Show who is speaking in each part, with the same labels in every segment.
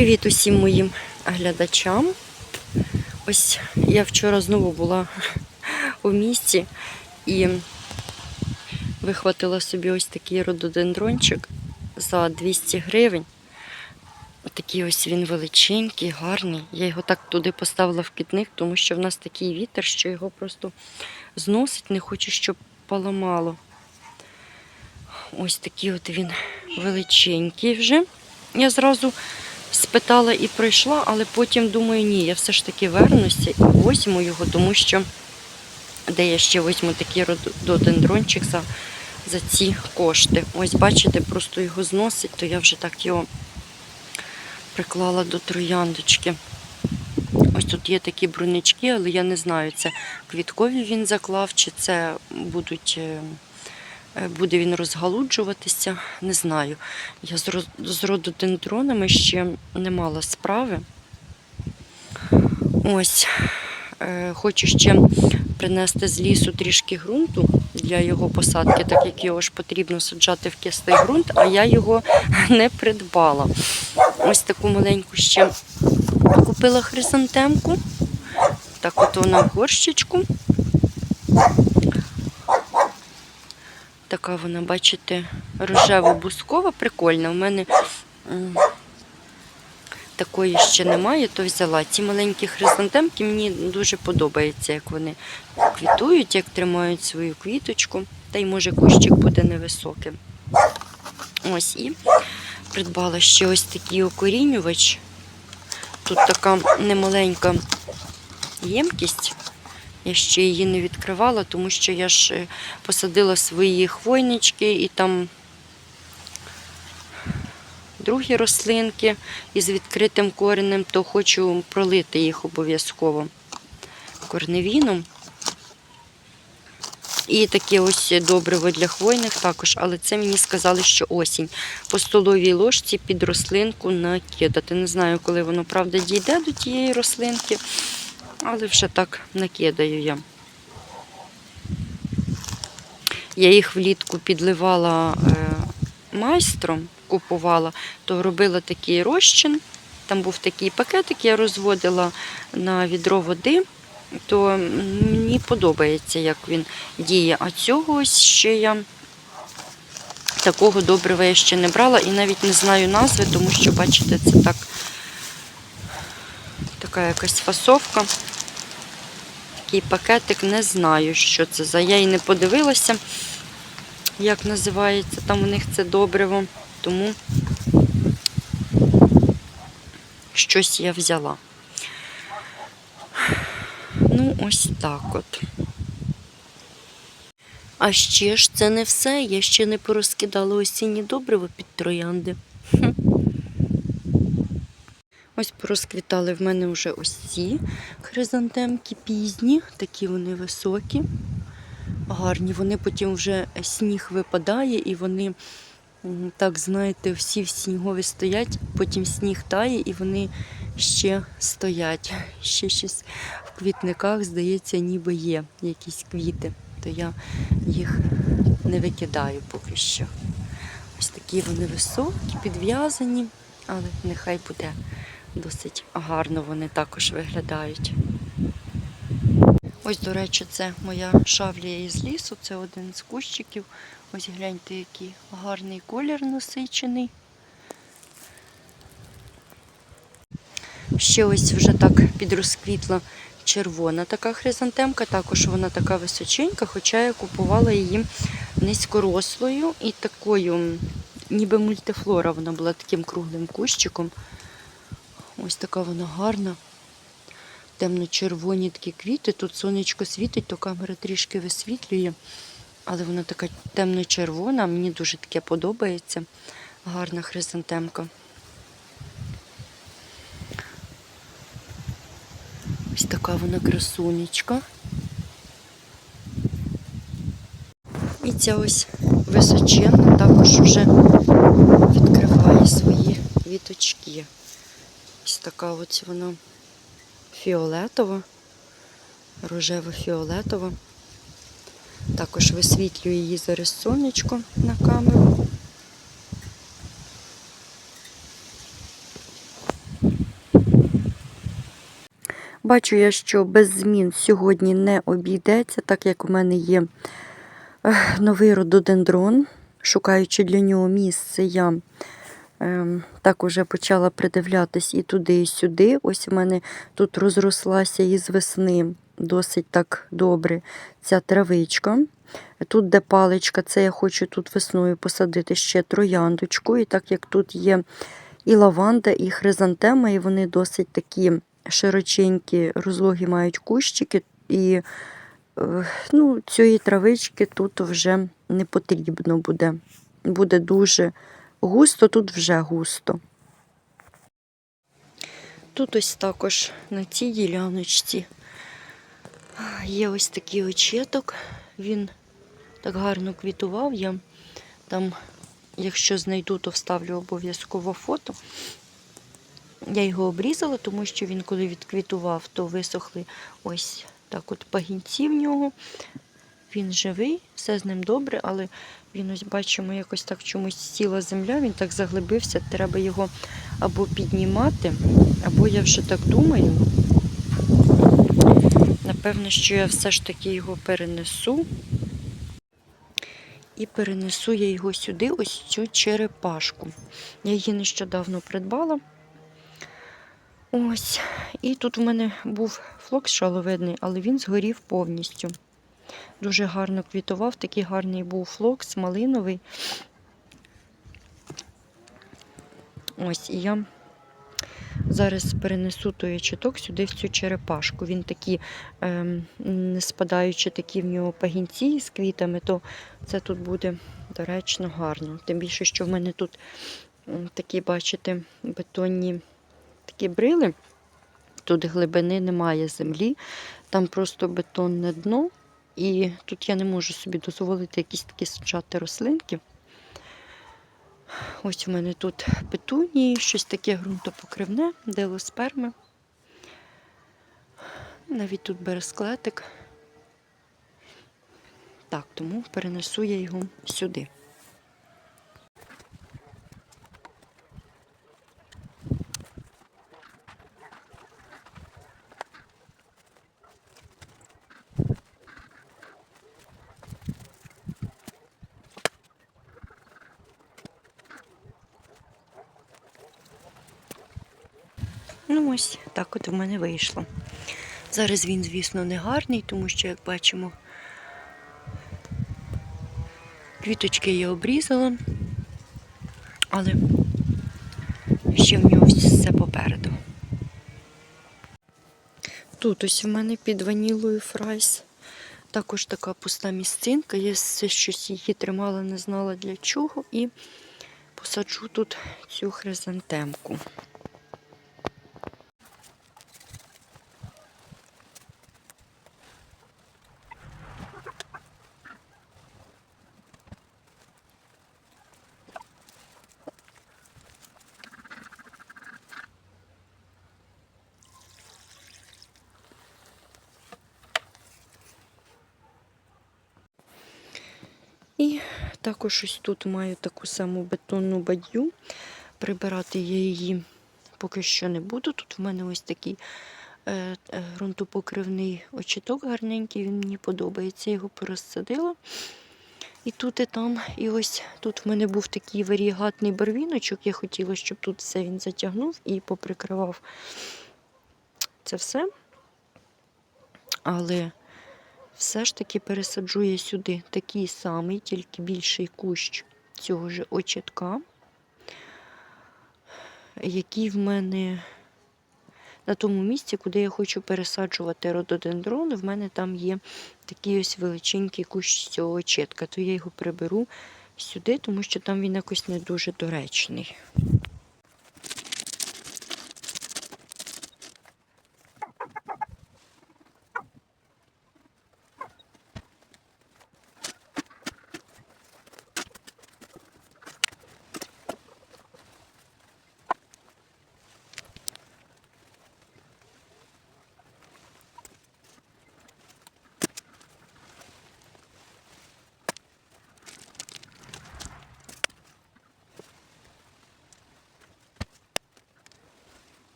Speaker 1: Привіт усім моїм глядачам. Ось я вчора знову була у місті і вихватила собі ось такий рододендрончик за 200 гривень. Такий ось він величенький, гарний. Я його так туди поставила в квітник, тому що в нас такий вітер, що його просто зносить, не хочу, щоб поламало. Ось такий от він величенький вже. Я зразу спитала і пройшла, але потім думаю, ні, я все ж таки вернуся і возьму його, тому що де я ще візьму такий рододендрончик за, за ці кошти. Ось бачите, просто його зносить, то я вже так його приклала до трояндочки. Ось тут є такі брунички, але я не знаю, це квіткові він заклав, чи це будуть. Е, Буде він розгалуджуватися, не знаю. Я з рододендронами ще не мала справи. Ось, е, хочу ще принести з лісу трішки ґрунту для його посадки, так як його ж потрібно саджати в кислий ґрунт, а я його не придбала. Ось таку маленьку ще купила хризантемку. Так, от вона в горщичку. Така вона, бачите, рожево-бускова, прикольна. У мене такої ще немає, то взяла. Ці маленькі хризантемки мені дуже подобається, як вони квітують, як тримають свою квіточку. Та й може кущик буде невисоким. Ось і придбала ще ось такий окорінювач. Тут така немаленька ємкість. Я ще її не відкривала, тому що я ж е, посадила свої хвойнички і там другі рослинки із відкритим коренем, то хочу пролити їх обов'язково корневіном. І таке ось добриво для хвойних також, але це мені сказали, що осінь. По столовій ложці під рослинку накидати. Не знаю, коли воно правда дійде до тієї рослинки, але вже так накидаю я. Я їх влітку підливала е, майстром, купувала, то робила такий розчин. Там був такий пакетик, я розводила на відро води, то мені подобається, як він діє. А цього ось ще я такого добрива я ще не брала і навіть не знаю назви, тому що, бачите, це так така якась фасовка. Такий пакетик, не знаю, що це за. Я і не подивилася, як називається там у них це добриво, тому щось я взяла. Ну, ось так от. А ще ж це не все. Я ще не порозкидала осінні добрива під троянди. Ось порозквітали в мене вже ось ці хризантемки пізні, такі вони високі, гарні. Вони потім вже сніг випадає і вони, так знаєте, всі в снігові стоять, потім сніг тає і вони ще стоять. Ще щось в квітниках, здається, ніби є якісь квіти, то я їх не викидаю поки що. Ось такі вони високі, підв'язані, але нехай буде досить гарно вони також виглядають. Ось, до речі, це моя шавлія із лісу, це один з кущиків. Ось гляньте, який гарний колір насичений. Ще ось вже так підрозквітла червона така хризантемка, також вона така височенька, хоча я купувала її низькорослою і такою, ніби мультифлора, вона була таким круглим кущиком. Ось така вона гарна. Темно-червоні такі квіти. Тут сонечко світить, то камера трішки висвітлює. Але вона така темно-червона, мені дуже таке подобається. Гарна хризантемка. Ось така вона красунечка. І ця ось височенна також вже відкриває свої квіточки така ось вона фіолетова, рожево-фіолетова. Також висвітлюю її зараз сонечко на камеру. Бачу я, що без змін сьогодні не обійдеться, так як у мене є новий рододендрон. Шукаючи для нього місце, я так уже почала придивлятись і туди, і сюди. Ось у мене тут розрослася із весни досить так добре ця травичка. Тут, де паличка, це я хочу тут весною посадити ще трояндочку. І так як тут є і лаванда, і хризантема, і вони досить такі широченькі, розлогі мають кущики. І е, ну, цієї травички тут вже не потрібно буде. Буде дуже густо, тут вже густо. Тут ось також на цій діляночці є ось такий очеток. Він так гарно квітував. Я там, якщо знайду, то вставлю обов'язково фото. Я його обрізала, тому що він, коли відквітував, то висохли ось так от пагінці в нього. Він живий, все з ним добре, але він ось бачимо, якось так чомусь сіла земля, він так заглибився, треба його або піднімати, або я вже так думаю. Напевно, що я все ж таки його перенесу. І перенесу я його сюди, ось цю черепашку. Я її нещодавно придбала. Ось. І тут в мене був флокс шаловидний, але він згорів повністю. Дуже гарно квітував, такий гарний був флокс, малиновий. Ось, і я зараз перенесу той очіток сюди в цю черепашку. Він такий, ем, не спадаючи такі в нього пагінці з квітами, то це тут буде доречно гарно. Тим більше, що в мене тут такі, бачите, бетонні такі брили. Тут глибини немає землі, там просто бетонне дно. І тут я не можу собі дозволити якісь такі саджати рослинки. Ось у мене тут петунії, щось таке ґрунтопокривне, делосперми. Навіть тут бересклетик. Так, тому перенесу я його сюди. Ну ось так от в мене вийшло. Зараз він, звісно, не гарний, тому що, як бачимо, квіточки я обрізала, але ще в нього все попереду. Тут ось в мене під ванілою фрайс. Також така пуста місцинка. Я все щось її тримала, не знала для чого. І посаджу тут цю хризантемку. І також тут маю таку саму бетонну бадью. Прибирати я її поки що не буду. Тут в мене ось такий е, е, ґрунтопокривний очіток гарненький, він мені подобається, я його порозсадила. І тут, і там. І ось тут в мене був такий варігатний барвіночок. Я хотіла, щоб тут все він затягнув і поприкривав це все. Але все ж таки пересаджу я сюди такий самий, тільки більший кущ цього ж очітка, який в мене на тому місці, куди я хочу пересаджувати рододендрон, в мене там є такий ось величенький кущ цього очітка, то я його приберу сюди, тому що там він якось не дуже доречний.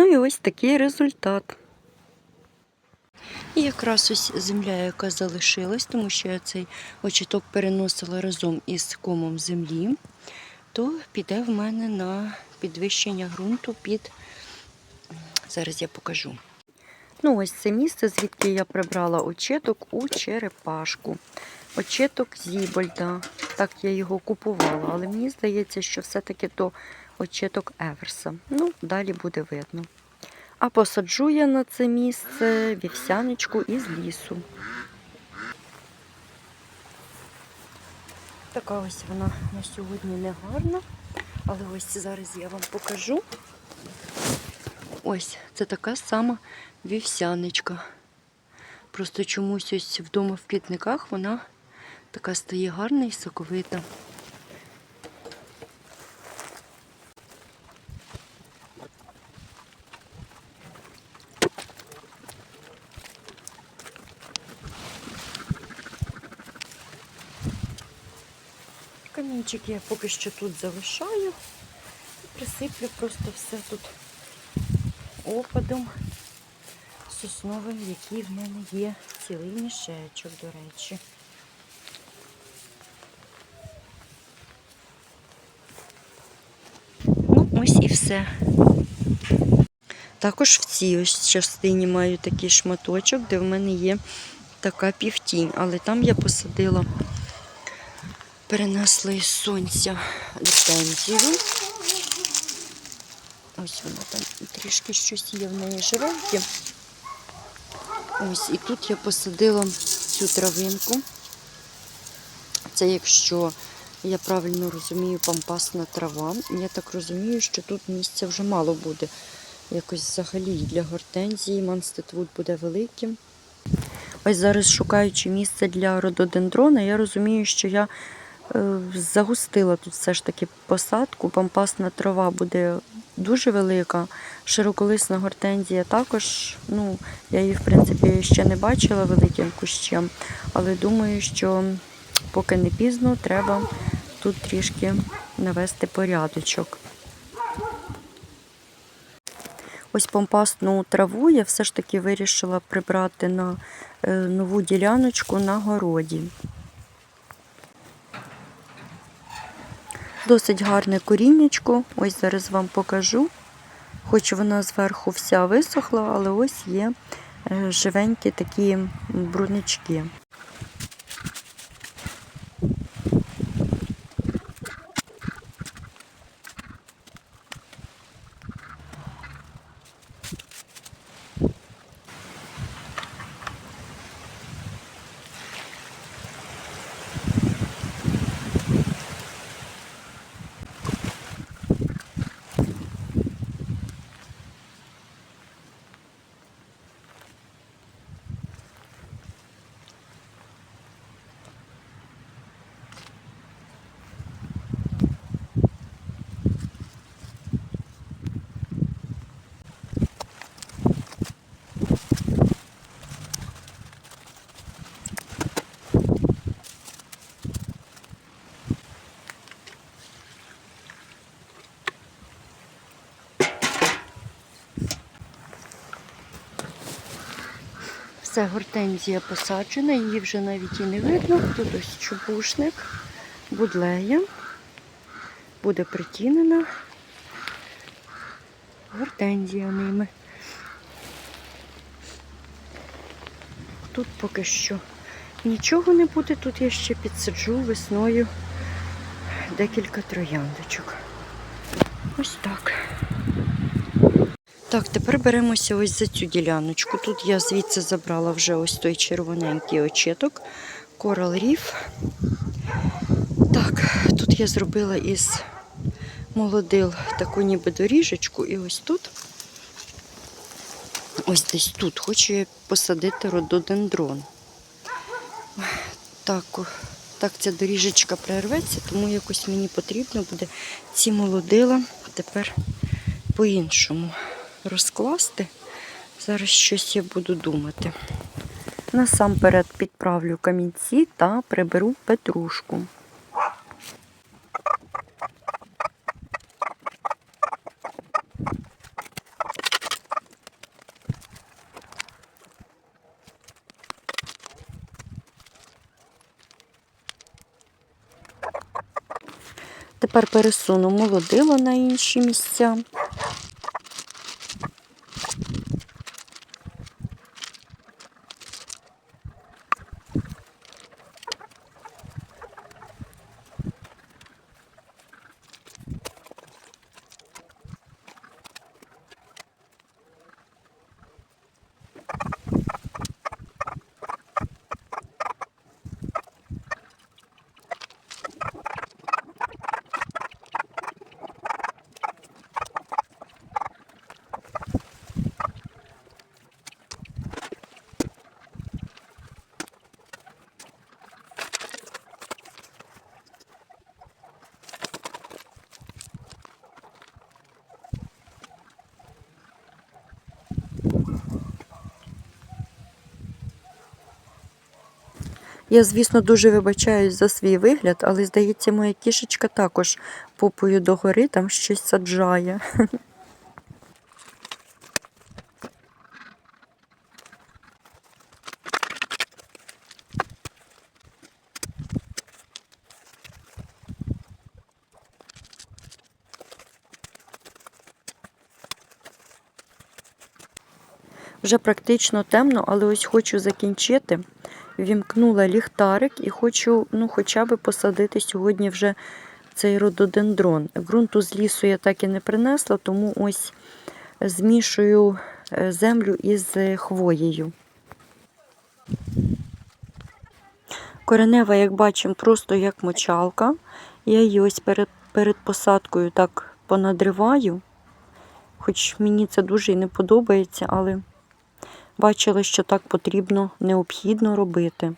Speaker 1: Ну і ось такий результат. І якраз ось земля, яка залишилась, тому що я цей очіток переносила разом із комом землі, то піде в мене на підвищення ґрунту під. Зараз я покажу. Ну, ось це місце, звідки я прибрала очеток у черепашку. Очеток Зібольда. Так я його купувала, але мені здається, що все-таки то очеток Еверса. Ну, далі буде видно. А посаджу я на це місце вівсяночку із лісу. Така ось вона на сьогодні не гарна, але ось зараз я вам покажу. Ось, це така сама вівсяночка. Просто чомусь ось вдома в квітниках вона така стає гарна і соковита. Камінчики я поки що тут залишаю і присиплю просто все тут опадом сосновим, який в мене є цілий мішечок, до речі. Ну, ось і все. Також в цій ось частині маю такий шматочок, де в мене є така півтінь, але там я посадила, перенесла із сонця гортензію. Ось вона там трішки щось є в неї живеньке. Ось, і тут я посадила цю травинку. Це якщо я правильно розумію, пампасна трава. Я так розумію, що тут місця вже мало буде. Якось взагалі для гортензії Манстетвуд буде великим. Ось зараз шукаючи місце для рододендрона, я розумію, що я загустила тут все ж таки посадку. Пампасна трава буде дуже велика. Широколисна гортензія також. Ну, я її, в принципі, ще не бачила великим кущем, але думаю, що поки не пізно, треба тут трішки навести порядочок. Ось помпасну траву я все ж таки вирішила прибрати на е, нову діляночку на городі. Досить гарне коріннячко, ось зараз вам покажу. Хоч вона зверху вся висохла, але ось є е, живенькі такі брунички. Все, гортензія посаджена, її вже навіть і не видно. Тут ось чубушник, будлея, буде притінена гортензія ними. Тут поки що нічого не буде, тут я ще підсаджу весною декілька трояндочок. Ось так. Так, тепер беремося ось за цю діляночку. Тут я звідси забрала вже ось той червоненький очіток, Coral Reef. Так, тут я зробила із молодил таку ніби доріжечку, і ось тут, ось десь тут, хочу я посадити рододендрон. Так, так ця доріжечка прерветься, тому якось мені потрібно буде ці молодила тепер по-іншому розкласти. Зараз щось я буду думати. Насамперед підправлю камінці та приберу петрушку. Тепер пересуну молодило на інші місця. Я, звісно, дуже вибачаюсь за свій вигляд, але здається, моя кішечка також попою догори там щось саджає. Вже практично темно, але ось хочу закінчити. Вімкнула ліхтарик і хочу ну, хоча б посадити сьогодні вже цей рододендрон. Ґрунту з лісу я так і не принесла, тому ось змішую е, землю із е, хвоєю. Коренева, як бачимо, просто як мочалка. Я її ось перед, перед посадкою так понадриваю. Хоч мені це дуже і не подобається, але бачила, що так потрібно, необхідно робити.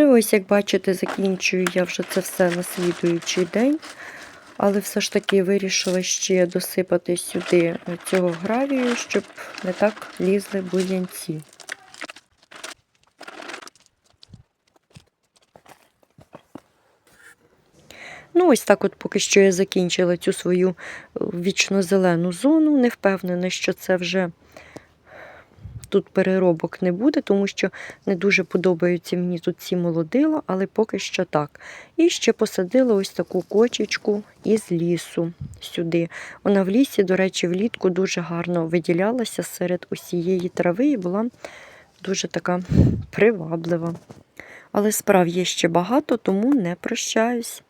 Speaker 1: Ну і ось, як бачите, закінчую я вже це все на слідуючий день. Але все ж таки вирішила ще досипати сюди цього гравію, щоб не так лізли бур'янці. Ну, ось так от поки що я закінчила цю свою е, вічно-зелену зону. Не впевнена, що це вже тут переробок не буде, тому що не дуже подобаються мені тут ці молодила, але поки що так. І ще посадила ось таку кочечку із лісу сюди. Вона в лісі, до речі, влітку дуже гарно виділялася серед усієї трави і була дуже така приваблива. Але справ є ще багато, тому не прощаюсь.